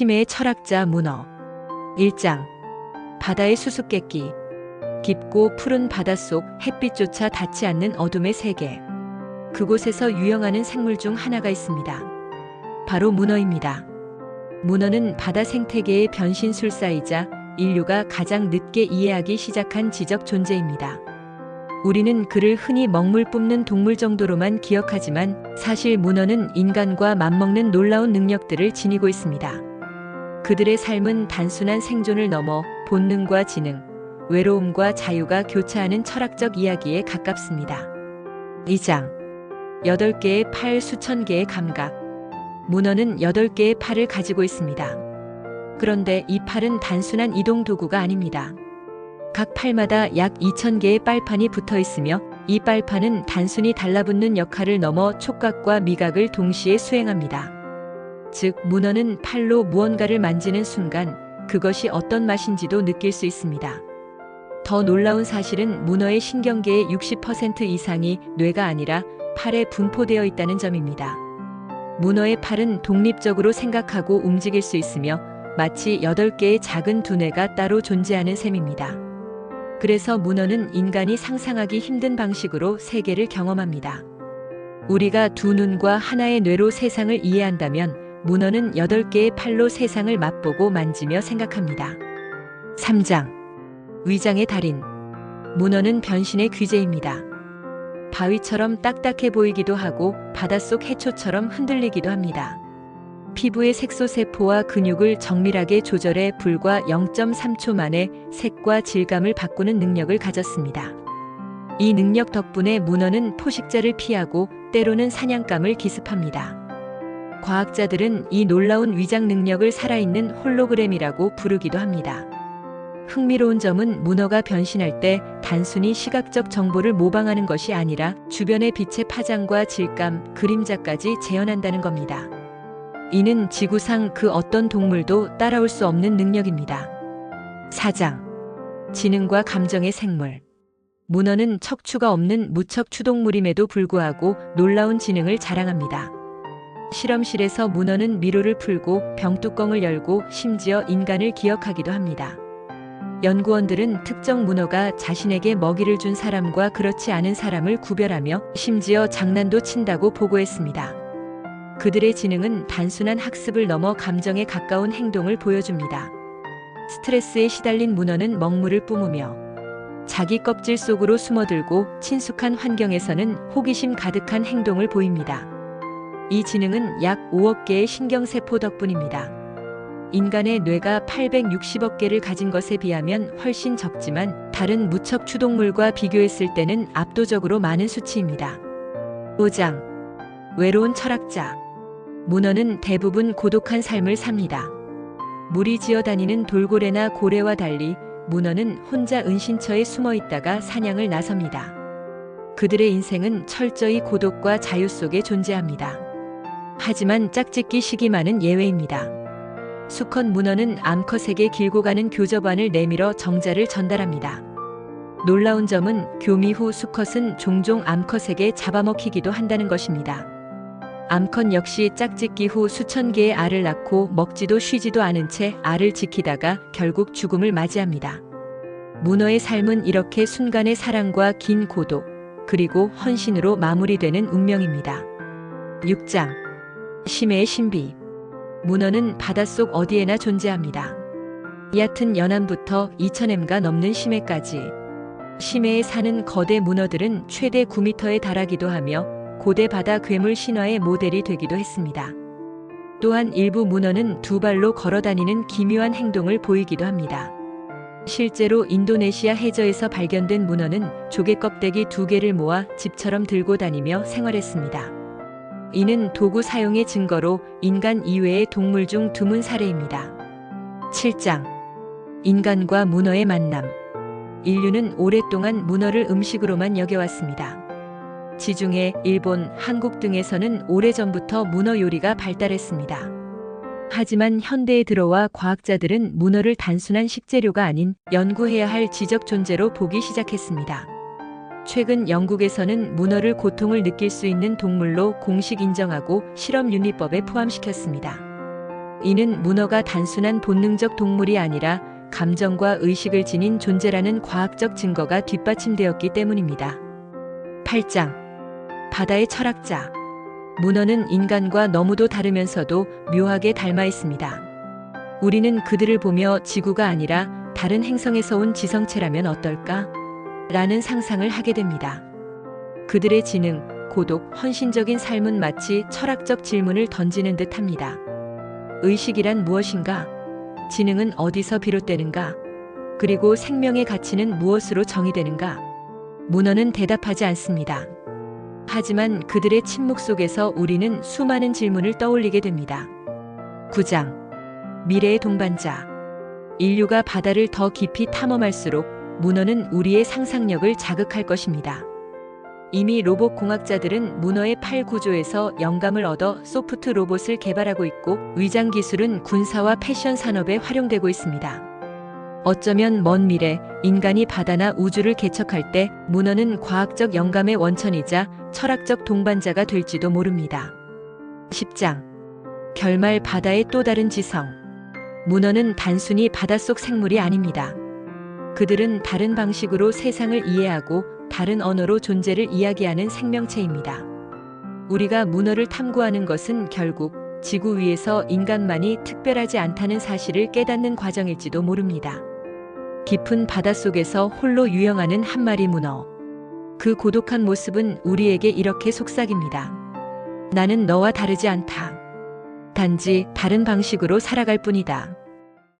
심해의 철학자 문어 1장 바다의 수수께끼 깊고 푸른 바닷속 햇빛조차 닿지 않는 어둠의 세계 그곳에서 유영하는 생물 중 하나가 있습니다. 바로 문어입니다. 문어는 바다 생태계의 변신술사이자 인류가 가장 늦게 이해하기 시작한 지적 존재입니다. 우리는 그를 흔히 먹물 뿜는 동물 정도로만 기억하지만 사실 문어는 인간과 맞먹는 놀라운 능력들을 지니고 있습니다. 그들의 삶은 단순한 생존을 넘어 본능과 지능, 외로움과 자유가 교차하는 철학적 이야기에 가깝습니다. 2장 8개의 팔 수천 개의 감각 문어는 8개의 팔을 가지고 있습니다. 그런데 이 팔은 단순한 이동 도구가 아닙니다. 각 팔마다 약 2,000개의 빨판이 붙어 있으며 이 빨판은 단순히 달라붙는 역할을 넘어 촉각과 미각을 동시에 수행합니다. 즉, 문어는 팔로 무언가를 만지는 순간 그것이 어떤 맛인지도 느낄 수 있습니다. 더 놀라운 사실은 문어의 신경계의 60% 이상이 뇌가 아니라 팔에 분포되어 있다는 점입니다. 문어의 팔은 독립적으로 생각하고 움직일 수 있으며 마치 8개의 작은 두뇌가 따로 존재하는 셈입니다. 그래서 문어는 인간이 상상하기 힘든 방식으로 세계를 경험합니다. 우리가 두 눈과 하나의 뇌로 세상을 이해한다면 문어는 8개의 팔로 세상을 맛보고 만지며 생각합니다. 3장 위장의 달인 문어는 변신의 귀재입니다. 바위처럼 딱딱해 보이기도 하고 바닷속 해초처럼 흔들리기도 합니다. 피부의 색소세포와 근육을 정밀하게 조절해 불과 0.3초 만에 색과 질감을 바꾸는 능력을 가졌습니다. 이 능력 덕분에 문어는 포식자를 피하고 때로는 사냥감을 기습합니다. 과학자들은 이 놀라운 위장 능력을 살아있는 홀로그램이라고 부르기도 합니다. 흥미로운 점은 문어가 변신할 때 단순히 시각적 정보를 모방하는 것이 아니라 주변의 빛의 파장과 질감, 그림자까지 재현한다는 겁니다. 이는 지구상 그 어떤 동물도 따라올 수 없는 능력입니다. 4장. 지능과 감정의 생물. 문어는 척추가 없는 무척 추동물임에도 불구하고 놀라운 지능을 자랑합니다. 실험실에서 문어는 미로를 풀고 병뚜껑을 열고 심지어 인간을 기억하기도 합니다. 연구원들은 특정 문어가 자신에게 먹이를 준 사람과 그렇지 않은 사람을 구별하며 심지어 장난도 친다고 보고했습니다. 그들의 지능은 단순한 학습을 넘어 감정에 가까운 행동을 보여줍니다. 스트레스에 시달린 문어는 먹물을 뿜으며 자기 껍질 속으로 숨어들고 친숙한 환경에서는 호기심 가득한 행동을 보입니다. 이 지능은 약 5억 개의 신경세포 덕분입니다. 인간의 뇌가 860억 개를 가진 것에 비하면 훨씬 적지만 다른 무척 추동물과 비교했을 때는 압도적으로 많은 수치입니다. 5장 외로운 철학자 문어는 대부분 고독한 삶을 삽니다. 물이 지어다니는 돌고래나 고래와 달리 문어는 혼자 은신처에 숨어 있다가 사냥을 나섭니다. 그들의 인생은 철저히 고독과 자유 속에 존재합니다. 하지만 짝짓기 시기만은 예외입니다. 수컷 문어는 암컷에게 길고 가는 교접안을 내밀어 정자를 전달합니다. 놀라운 점은 교미 후 수컷은 종종 암컷에게 잡아먹히기도 한다는 것입니다. 암컷 역시 짝짓기 후 수천 개의 알을 낳고 먹지도 쉬지도 않은 채 알을 지키다가 결국 죽음을 맞이합니다. 문어의 삶은 이렇게 순간의 사랑과 긴 고독, 그리고 헌신으로 마무리되는 운명입니다. 6장 심해의 신비 문어는 바닷속 어디에나 존재합니다. 얕은 연암부터 2,000m가 넘는 심해까지 심해에 사는 거대 문어들은 최대 9m에 달하기도 하며 고대 바다 괴물 신화의 모델이 되기도 했습니다. 또한 일부 문어는 두 발로 걸어 다니는 기묘한 행동을 보이기도 합니다. 실제로 인도네시아 해저에서 발견된 문어는 조개 껍데기 두 개를 모아 집처럼 들고 다니며 생활했습니다. 이는 도구 사용의 증거로 인간 이외의 동물 중 드문 사례입니다. 7장 인간과 문어의 만남 인류는 오랫동안 문어를 음식으로만 여겨왔습니다. 지중해, 일본, 한국 등에서는 오래전부터 문어 요리가 발달했습니다. 하지만 현대에 들어와 과학자들은 문어를 단순한 식재료가 아닌 연구해야 할 지적 존재로 보기 시작했습니다. 최근 영국에서는 문어를 고통을 느낄 수 있는 동물로 공식 인정하고 실험 윤리법에 포함시켰습니다. 이는 문어가 단순한 본능적 동물이 아니라 감정과 의식을 지닌 존재라는 과학적 증거가 뒷받침되었기 때문입니다. 8장 바다의 철학자 문어는 인간과 너무도 다르면서도 묘하게 닮아 있습니다. 우리는 그들을 보며 지구가 아니라 다른 행성에서 온 지성체라면 어떨까? 라는 상상을 하게 됩니다. 그들의 지능, 고독, 헌신적인 삶은 마치 철학적 질문을 던지는 듯 합니다. 의식이란 무엇인가? 지능은 어디서 비롯되는가? 그리고 생명의 가치는 무엇으로 정의되는가? 문어는 대답하지 않습니다. 하지만 그들의 침묵 속에서 우리는 수많은 질문을 떠올리게 됩니다. 9장 미래의 동반자 인류가 바다를 더 깊이 탐험할수록 문어는 우리의 상상력을 자극할 것입니다. 이미 로봇 공학자들은 문어의 팔 구조에서 영감을 얻어 소프트 로봇을 개발하고 있고 위장 기술은 군사와 패션 산업에 활용되고 있습니다. 어쩌면 먼 미래 인간이 바다나 우주를 개척할 때 문어는 과학적 영감의 원천이자 철학적 동반자가 될지도 모릅니다. 10장 결말 바다의 또 다른 지성 문어는 단순히 바닷속 생물이 아닙니다. 그들은 다른 방식으로 세상을 이해하고 다른 언어로 존재를 이야기하는 생명체입니다. 우리가 문어를 탐구하는 것은 결국 지구 위에서 인간만이 특별하지 않다는 사실을 깨닫는 과정일지도 모릅니다. 깊은 바닷속에서 홀로 유영하는 한 마리 문어. 그 고독한 모습은 우리에게 이렇게 속삭입니다. 나는 너와 다르지 않다. 단지 다른 방식으로 살아갈 뿐이다.